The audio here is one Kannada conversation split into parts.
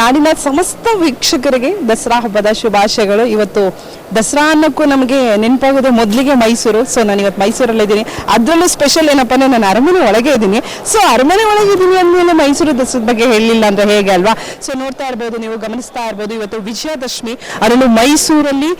ನಾಡಿನ ಸಮಸ್ತ ವೀಕ್ಷಕರಿಗೆ ದಸರಾ ಹಬ್ಬದ ಶುಭಾಶಯಗಳು. ಇವತ್ತು ದಸರಾ ಅನ್ನಕ್ಕೂ ನಮಗೆ ನೆನಪಾಗೋದು ಮೊದಲಿಗೆ ಮೈಸೂರು. ಸೊ ನಾನು ಇವತ್ತು ಮೈಸೂರಲ್ಲಿ ಇದ್ದೀನಿ. ಅದರಲ್ಲೂ ಸ್ಪೆಷಲ್ ಏನಪ್ಪ ಅಂದ್ರೆ ನಾನು ಅರಮನೆ ಒಳಗೆ ಇದ್ದೀನಿ. ಸೊ ಅರಮನೆ ಒಳಗೆ ಇದ್ದೀನಿ ಅಂದಮೇಲೆ ಮೈಸೂರು ದಸರದ ಬಗ್ಗೆ ಹೇಳಲಿಲ್ಲ ಅಂದ್ರೆ ಹೇಗೆ ಅಲ್ವಾ? ಸೊ ನೋಡ್ತಾ ಇರ್ಬೋದು, ನೀವು ಗಮನಿಸ್ತಾ ಇರ್ಬೋದು, ಇವತ್ತು ವಿಜಯದಶಮಿ. ಅದರಲ್ಲೂ ಮೈಸೂರಲ್ಲಿ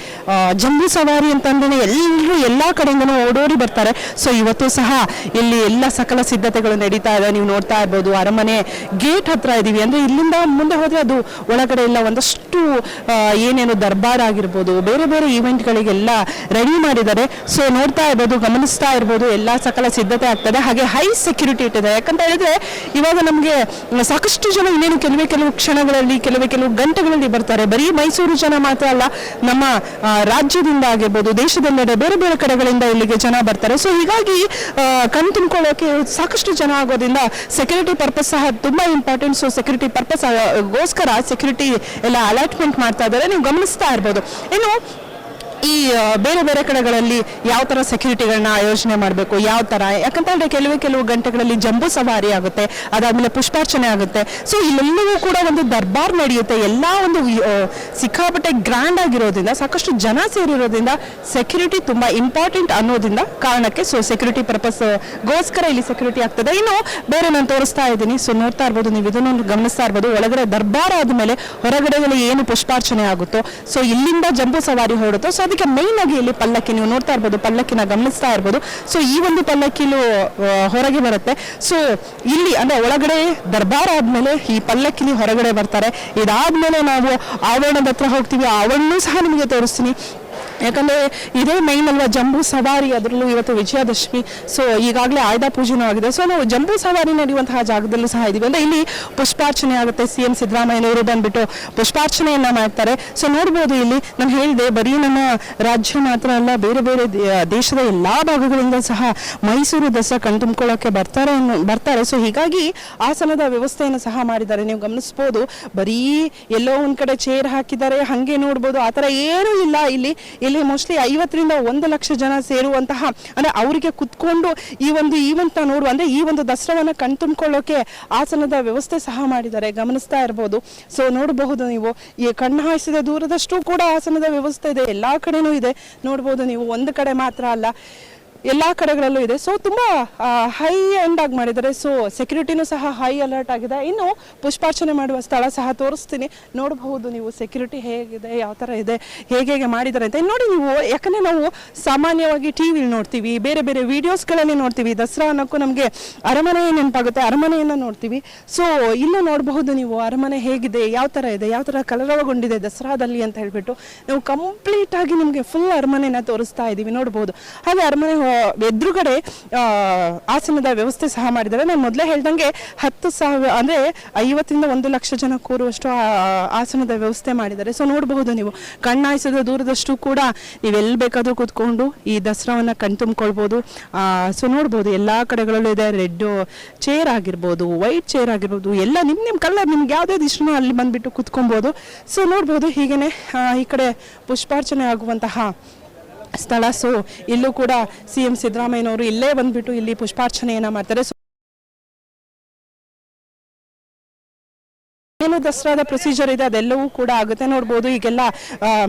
ಜಂಬೂ ಸವಾರಿ ಅಂತಂದ್ರೆ ಎಲ್ಲರೂ ಎಲ್ಲ ಕಡೆಯಿಂದನೂ ಓಡೋಡಿ ಬರ್ತಾರೆ. ಸೊ ಇವತ್ತು ಸಹ ಇಲ್ಲಿ ಎಲ್ಲ ಸಕಲ ಸಿದ್ಧತೆಗಳು ನಡೀತಾ ಇದೆ. ನೀವು ನೋಡ್ತಾ ಇರ್ಬೋದು, ಅರಮನೆ ಗೇಟ್ ಹತ್ರ ಇದ್ದೀವಿ ಅಂದ್ರೆ ಇಲ್ಲಿಂದ ಮುಂದೆ ಹೋದ್ರೆ ಅದು ಒಳಗಡೆ ಎಲ್ಲ ಒಂದಷ್ಟು ಆ, ಏನೇನು ದರ್ಬಾರ್ ಆಗಿರ್ಬೋದು ಬೇರೆ ಬೇರೆ ಈವೆಂಟ್ಗಳಿಗೆಲ್ಲ ರೆಡಿ ಮಾಡಿದ್ದಾರೆ. ಸೊ ನೋಡ್ತಾ ಇರ್ಬೋದು ಗಮನಿಸ್ತಾ ಇರ್ಬೋದು ಎಲ್ಲ ಸಕಲ ಸಿದ್ಧತೆ ಆಗ್ತದೆ. ಹಾಗೆ ಹೈ ಸೆಕ್ಯೂರಿಟಿ ಇಟ್ಟಿದೆ ಯಾಕಂತ ಹೇಳಿದ್ರೆ ಇವಾಗ ನಮಗೆ ಸಾಕಷ್ಟು ಜನ ಇನ್ನೇನು ಕೆಲವೇ ಕೆಲವು ಕ್ಷಣಗಳಲ್ಲಿ ಕೆಲವೇ ಕೆಲವು ಗಂಟೆಗಳಲ್ಲಿ ಬರ್ತಾರೆ. ಬರೀ ಮೈಸೂರು ಜನ ಮಾತ್ರ ಅಲ್ಲ ನಮ್ಮ ರಾಜ್ಯದಿಂದ ಆಗಿರ್ಬೋದು ದೇಶದೆಲ್ಲೆಡೆ ಬೇರೆ ಬೇರೆ ಕಡೆಗಳಿಂದ ಇಲ್ಲಿಗೆ ಜನ ಬರ್ತಾರೆ. ಸೊ ಹೀಗಾಗಿ ಕಣ್ ತುಂಬಿಕೊಳ್ಳೋಕೆ ಸಾಕಷ್ಟು ಜನ ಆಗೋದ್ರಿಂದ ಸೆಕ್ಯೂರಿಟಿ ಪರ್ಪಸ್ ಸಹ ತುಂಬಾ ಇಂಪಾರ್ಟೆಂಟ್ ಸೊ ಸೆಕ್ಯೂರಿಟಿ ಪರ್ಪಸ್ ಗೋಸ್ಕರ ಸೆಕ್ಯೂರಿಟಿ ಎಲ್ಲ ಅಲರ್ಟ್ಮೆಂಟ್ ಮಾಡ್ತಾ ಇದ್ದಾರೆ ನೀವು ಗಮನಿಸ್ತಾ ಇರ್ಬೋದು. ಇನ್ನು ಈ ಬೇರೆ ಬೇರೆ ಕಡೆಗಳಲ್ಲಿ ಯಾವ ತರ ಸೆಕ್ಯೂರಿಟಿಗಳನ್ನ ಆಯೋಜನೆ ಮಾಡಬೇಕು, ಯಾವ ತರ? ಯಾಕಂತ ಕೆಲವೇ ಕೆಲವು ಗಂಟೆಗಳಲ್ಲಿ ಜಂಬೂ ಸವಾರಿ ಆಗುತ್ತೆ, ಅದಾದಮೇಲೆ ಪುಷ್ಪಾರ್ಚನೆ ಆಗುತ್ತೆ. ಸೊ ಇಲ್ಲೆಲ್ಲವೂ ಕೂಡ ಒಂದು ದರ್ಬಾರ್ ನಡೆಯುತ್ತೆ. ಎಲ್ಲ ಒಂದು ಸಿಕ್ಕಾಪಟ್ಟೆ ಗ್ರ್ಯಾಂಡ್ ಆಗಿರೋದ್ರಿಂದ, ಸಾಕಷ್ಟು ಜನ ಸೇರಿರೋದ್ರಿಂದ ಸೆಕ್ಯೂರಿಟಿ ತುಂಬಾ ಇಂಪಾರ್ಟೆಂಟ್ ಅನ್ನೋದ್ರಿಂದ ಕಾರಣಕ್ಕೆ ಸೊ ಸೆಕ್ಯೂರಿಟಿ ಪರ್ಪಸ್ ಗೋಸ್ಕರ ಇಲ್ಲಿ ಸೆಕ್ಯೂರಿಟಿ ಆಗ್ತದೆ. ಇನ್ನು ಬೇರೆ ನಾನು ತೋರಿಸ್ತಾ ಇದ್ದೀನಿ. ಸೊ ನೋಡ್ತಾ ಇರ್ಬೋದು, ನೀವು ಇದನ್ನು ಗಮನಿಸ್ತಾ ಇರ್ಬೋದು. ಒಳಗಡೆ ದರ್ಬಾರ್ ಆದಮೇಲೆ ಹೊರಗಡೆಯಲ್ಲಿ ಏನು ಪುಷ್ಪಾರ್ಚನೆ ಆಗುತ್ತೋ ಸೊ ಇಲ್ಲಿಂದ ಜಂಬೂ ಸವಾರಿ ಹೊರಡುತ್ತೋ ಸೊ ಅದಕ್ಕೆ ಮೈನ್ ಆಗಿ ಇಲ್ಲಿ ಪಲ್ಲಕ್ಕಿ ನೀವು ನೋಡ್ತಾ ಇರ್ಬೋದು, ಪಲ್ಲಕ್ಕಿನ ಗಮನಿಸ್ತಾ ಇರ್ಬೋದು. ಸೊ ಈ ಒಂದು ಪಲ್ಲಕ್ಕಿಲು ಹೊರಗೆ ಬರುತ್ತೆ. ಸೊ ಇಲ್ಲಿ, ಅಂದ್ರೆ ಒಳಗಡೆ ದರ್ಬಾರ್ ಆದ್ಮೇಲೆ ಈ ಪಲ್ಲಕ್ಕಿಲಿ ಹೊರಗಡೆ ಬರ್ತಾರೆ. ಇದಾದ್ಮೇಲೆ ನಾವು ಆವರಣದ ಹತ್ರ ಹೋಗ್ತೀವಿ. ಆವರಣನೂ ಸಹ ನಿಮಗೆ ತೋರಿಸ್ತೀನಿ. ಯಾಕಂದ್ರೆ ಇದೇ ಮೈನ್ ಅಲ್ವಾ, ಜಂಬೂ ಸವಾರಿ ಅದರಲ್ಲೂ ಇವತ್ತು ವಿಜಯದಶಮಿ. ಸೊ ಈಗಾಗಲೇ ಆಯ್ದ ಪೂಜೆನೂ ಆಗಿದೆ. ಸೊ ನಾವು ಜಂಬೂ ಸವಾರಿ ನಡೆಯುವಂತಹ ಜಾಗದಲ್ಲೂ ಸಹ ಇದೀವಿ. ಅಂದ್ರೆ ಇಲ್ಲಿ ಪುಷ್ಪಾರ್ಚನೆ ಆಗುತ್ತೆ, ಸಿ ಎಂ ಸಿದ್ದರಾಮಯ್ಯನವರು ಬಂದ್ಬಿಟ್ಟು ಪುಷ್ಪಾರ್ಚನೆಯನ್ನ ಮಾಡ್ತಾರೆ. ಸೊ ನೋಡ್ಬೋದು ಇಲ್ಲಿ ನಾನು ಹೇಳಿದೆ, ಬರೀ ನಮ್ಮ ರಾಜ್ಯ ಮಾತ್ರ ಅಲ್ಲ, ಬೇರೆ ಬೇರೆ ದೇಶದ ಎಲ್ಲಾ ಭಾಗಗಳಿಂದ ಸಹ ಮೈಸೂರು ದಸರಾ ಕಣ್ತುಂಬ್ಕೊಳ್ಳೋಕೆ ಬರ್ತಾರೆ ಬರ್ತಾರೆ. ಸೊ ಹೀಗಾಗಿ ಆಸನದ ವ್ಯವಸ್ಥೆಯನ್ನು ಸಹ ಮಾಡಿದ್ದಾರೆ. ನೀವು ಗಮನಿಸ್ಬೋದು, ಬರೀ ಎಲ್ಲೋ ಒಂದು ಕಡೆ ಚೇರ್ ಹಾಕಿದ್ದಾರೆ, ಹಾಗೆ ನೋಡ್ಬೋದು. ಆ ಥರ ಏನೂ ಇಲ್ಲ ಇಲ್ಲಿ. ಇಲ್ಲಿ ಮೋಸ್ಟ್ಲಿ ಐವತ್ತರಿಂದ ಒಂದು ಲಕ್ಷ ಜನ ಸೇರುವಂತಹ, ಅಂದ್ರೆ ಅವರಿಗೆ ಕುತ್ಕೊಂಡು ಈ ಒಂದು ಈವೆಂಟ್ ನೋಡುವ, ಅಂದ್ರೆ ಈ ಒಂದು ದಸರಾವನ್ನ ಕಣ್ತುಂಬ್ಕೊಳ್ಳೋಕೆ ಆಸನದ ವ್ಯವಸ್ಥೆ ಸಹ ಮಾಡಿದ್ದಾರೆ, ಗಮನಿಸ್ತಾ ಇರಬಹುದು ಸೊ ನೋಡಬಹುದು ನೀವು, ಈ ಕಣ್ಣು ಹಾಯಿಸಿದ ದೂರದಷ್ಟು ಕೂಡ ಆಸನದ ವ್ಯವಸ್ಥೆ ಇದೆ, ಎಲ್ಲಾ ಕಡೆನೂ ಇದೆ. ನೋಡಬಹುದು ನೀವು, ಒಂದು ಕಡೆ ಮಾತ್ರ ಅಲ್ಲ. ಎಲ್ಲಾ ಕಡೆಗಳಲ್ಲೂ ಇದೆ. ಸೊ ತುಂಬ ಹೈ ಎಂಡ್ ಆಗಿ ಮಾಡಿದ್ದಾರೆ. ಸೊ ಸೆಕ್ಯೂರಿಟಿನೂ ಸಹ ಹೈ ಅಲರ್ಟ್ ಆಗಿದೆ. ಇನ್ನು ಪುಷ್ಪಾರ್ಚನೆ ಮಾಡುವ ಸ್ಥಳ ಸಹ ತೋರಿಸ್ತೀನಿ. ನೋಡಬಹುದು ನೀವು ಸೆಕ್ಯೂರಿಟಿ ಹೇಗಿದೆ, ಯಾವ ಥರ ಇದೆ, ಹೇಗೆ ಹೇಗೆ ಮಾಡಿದ್ದಾರೆ ಅಂತ. ನೋಡಿ ನೀವು, ಯಾಕಂದರೆ ನಾವು ಸಾಮಾನ್ಯವಾಗಿ ಟಿ ವಿಲಿ ನೋಡ್ತೀವಿ. ಬೇರೆ ಬೇರೆ ವಿಡಿಯೋಸ್ಗಳಲ್ಲಿ ನೋಡ್ತೀವಿ. ದಸರಾ ಅನ್ನೋಕ್ಕೂ ನಮಗೆ ಅರಮನೆ ನೆನಪಾಗುತ್ತೆ. ಅರಮನೆಯನ್ನು ನೋಡ್ತೀವಿ. ಸೊ ಇಲ್ಲೂ ನೋಡಬಹುದು ನೀವು ಅರಮನೆ ಹೇಗಿದೆ, ಯಾವ ಥರ ಇದೆ, ಯಾವ ಥರ ಕಲರವಗೊಂಡಿದೆ ದಸರಾದಲ್ಲಿ ಅಂತ ಹೇಳಿಬಿಟ್ಟು. ನಾವು ಕಂಪ್ಲೀಟಾಗಿ ನಿಮಗೆ ಫುಲ್ ಅರಮನೆಯನ್ನು ತೋರಿಸ್ತಾ ಇದ್ದೀವಿ ನೋಡ್ಬೋದು. ಹಾಗೆ ಅರಮನೆ ಎದುರುಗಡೆ ಆಸನದ ವ್ಯವಸ್ಥೆ ಸಹ ಮಾಡಿದ್ದಾರೆ. ನಾನು ಮೊದಲೇ ಹೇಳ್ದಂಗೆ ಹತ್ತು ಸಾವಿರ, ಅಂದರೆ ಐವತ್ತರಿಂದ ಒಂದು ಲಕ್ಷ ಜನ ಕೂರುವಷ್ಟು ಆಸನದ ವ್ಯವಸ್ಥೆ ಮಾಡಿದ್ದಾರೆ. ಸೊ ನೋಡಬಹುದು ನೀವು. ಕಣ್ಣಾಯಿಸದ ದೂರದಷ್ಟು ಕೂಡ ನೀವೆಲ್ಲಿ ಬೇಕಾದರೂ ಕೂತ್ಕೊಂಡು ಈ ದಸರಾವನ್ನು ಕಣ್ತುಂಬ್ಕೊಳ್ಬೋದು. ಸೊ ನೋಡ್ಬೋದು. ಎಲ್ಲ ಕಡೆಗಳಲ್ಲೂ ಇದೆ. ರೆಡ್ ಚೇರ್ ಆಗಿರ್ಬೋದು ವೈಟ್ ಚೇರ್ ಆಗಿರ್ಬೋದು, ಎಲ್ಲ ನಿಮ್ಮ ನಿಮ್ಮ ಕಲರ್ ನಿಮ್ಗೆ ಯಾವುದೇ ಇಷ್ಟನೋ ಅಲ್ಲಿ ಬಂದುಬಿಟ್ಟು ಕೂತ್ಕೊಬೋದು ಸೊ ನೋಡ್ಬೋದು. ಹೀಗೇನೆ ಈ ಕಡೆ ಪುಷ್ಪಾರ್ಚನೆ ಆಗುವಂತಹ ಸ್ಥಳ. ಸೊ ಇಲ್ಲೂ ಕೂಡ ಸಿ ಎಂ ಸಿದ್ದರಾಮಯ್ಯನವರು ಇಲ್ಲೇ ಬಂದ್ಬಿಟ್ಟು ಇಲ್ಲಿ ಪುಷ್ಪಾರ್ಚನೆಯನ್ನು ಮಾಡ್ತಾರೆ. ಏನು ದಸರಾದ ಪ್ರೊಸೀಜರ್ ಇದೆ, ಅದೆಲ್ಲವೂ ಕೂಡ ಆಗುತ್ತೆ. ನೋಡ್ಬೋದು, ಈಗೆಲ್ಲ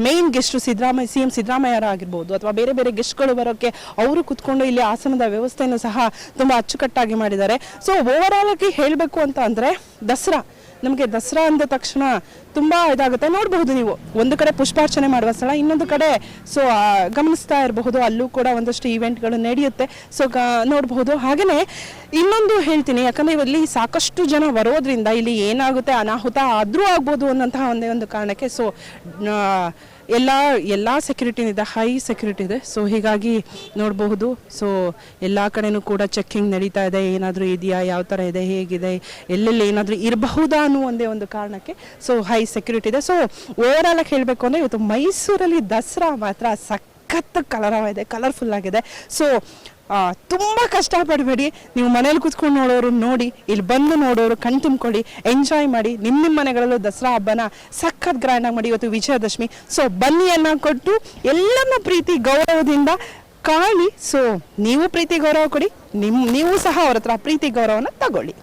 main guest Siddaramaiah C M ಸಿದ್ದರಾಮಯ್ಯರಾಗಿರ್ಬೋದು, ಅಥವಾ ಬೇರೆ ಬೇರೆ ಗೆಸ್ಟ್ಗಳು ಬರೋಕ್ಕೆ ಅವರು ಕುತ್ಕೊಂಡು ಇಲ್ಲಿ ಆಸನದ ವ್ಯವಸ್ಥೆಯನ್ನು ಸಹ ತುಂಬ ಅಚ್ಚುಕಟ್ಟಾಗಿ ಮಾಡಿದ್ದಾರೆ. ಸೊ ಓವರ್ ಆಲ್ ಆಗಿ ಹೇಳಬೇಕು ಅಂತ ಅಂದರೆ, ದಸರಾ ನಮಗೆ ದಸರಾ ಅಂದ ತಕ್ಷಣ ತುಂಬ ಇದಾಗುತ್ತೆ. ನೋಡಬಹುದು ನೀವು. ಒಂದು ಕಡೆ ಪುಷ್ಪಾರ್ಚನೆ ಮಾಡುವ ಸ್ಥಳ, ಇನ್ನೊಂದು ಕಡೆ ಸೊ ಗಮನಿಸ್ತಾ ಇರಬಹುದು, ಅಲ್ಲೂ ಕೂಡ ಒಂದಷ್ಟು ಇವೆಂಟ್ಗಳು ನಡೆಯುತ್ತೆ. ಸೊ ನೋಡಬಹುದು. ಹಾಗೆಯೇ ಇನ್ನೊಂದು ಹೇಳ್ತೀನಿ, ಯಾಕಂದ್ರೆ ಇಲ್ಲಿ ಸಾಕಷ್ಟು ಜನ ಬರೋದ್ರಿಂದ ಇಲ್ಲಿ ಏನಾಗುತ್ತೆ, ಅನಾಹುತ ಆದ್ರೂ ಆಗ್ಬೋದು ಅನ್ನೋಂತಹ ಒಂದೇ ಒಂದು ಕಾರಣಕ್ಕೆ, ಸೊ ಎಲ್ಲ ಎಲ್ಲ ಸೆಕ್ಯೂರಿಟಿ ಇದೆ ಹೈ ಸೆಕ್ಯೂರಿಟಿ ಇದೆ. ಸೊ ಹೀಗಾಗಿ ನೋಡಬಹುದು. ಸೊ ಎಲ್ಲ ಕಡೆನೂ ಕೂಡ ಚೆಕ್ಕಿಂಗ್ ನಡೀತಾ ಇದೆ. ಏನಾದರೂ ಇದೆಯಾ? ಯಾವ ಥರ ಇದೆ? ಹೇಗಿದೆ? ಎಲ್ಲೆಲ್ಲಿ ಏನಾದರೂ ಇರಬಹುದಾ ಅನ್ನೋ ಒಂದೇ ಒಂದು ಕಾರಣಕ್ಕೆ ಸೊ ಹೈ ಸೆಕ್ಯೂರಿಟಿ ಇದೆ. ಸೊ ಓವರ್ ಆಗಿ ಹೇಳಬೇಕು ಅಂದರೆ ಇವತ್ತು ಮೈಸೂರಲ್ಲಿ ದಸರಾ ಮಾತ್ರ ಸಖತ್ ಕಲರವ ಇದೆ. ಕಲರ್ಫುಲ್ ಆಗಿದೆ. ಸೊ ತುಂಬ ಕಷ್ಟಪಡಬೇಡಿ. ನೀವು ಮನೇಲಿ ಕೂತ್ಕೊಂಡು ನೋಡೋರು ನೋಡಿ, ಇಲ್ಲಿ ಬಂದು ನೋಡೋರು ಕಣ್ ತುಂಬಿಕೊಳ್ಳಿ ಎಂಜಾಯ್ ಮಾಡಿ ನಿಮ್ಮ ನಿಮ್ಮ ಮನೆಗಳಲ್ಲೂ ದಸರಾ ಹಬ್ಬನ ಸಖತ್ ಗ್ರ್ಯಾಂಡಾಗಿ ಮಾಡಿ ಇವತ್ತು ವಿಜಯದಶಮಿ. ಸೊ ಬನ್ನಿಯನ್ನು ಕೊಟ್ಟು ಎಲ್ಲರನ್ನ ಪ್ರೀತಿ, ಗೌರವದಿಂದ ಕಾಣಿ ಸೊ ನೀವು ಪ್ರೀತಿ, ಗೌರವ ಕೊಡಿ ನಿಮ್ಮ ನೀವು ಸಹ ಅವ್ರ ಪ್ರೀತಿ, ಗೌರವನ ತಗೊಳ್ಳಿ.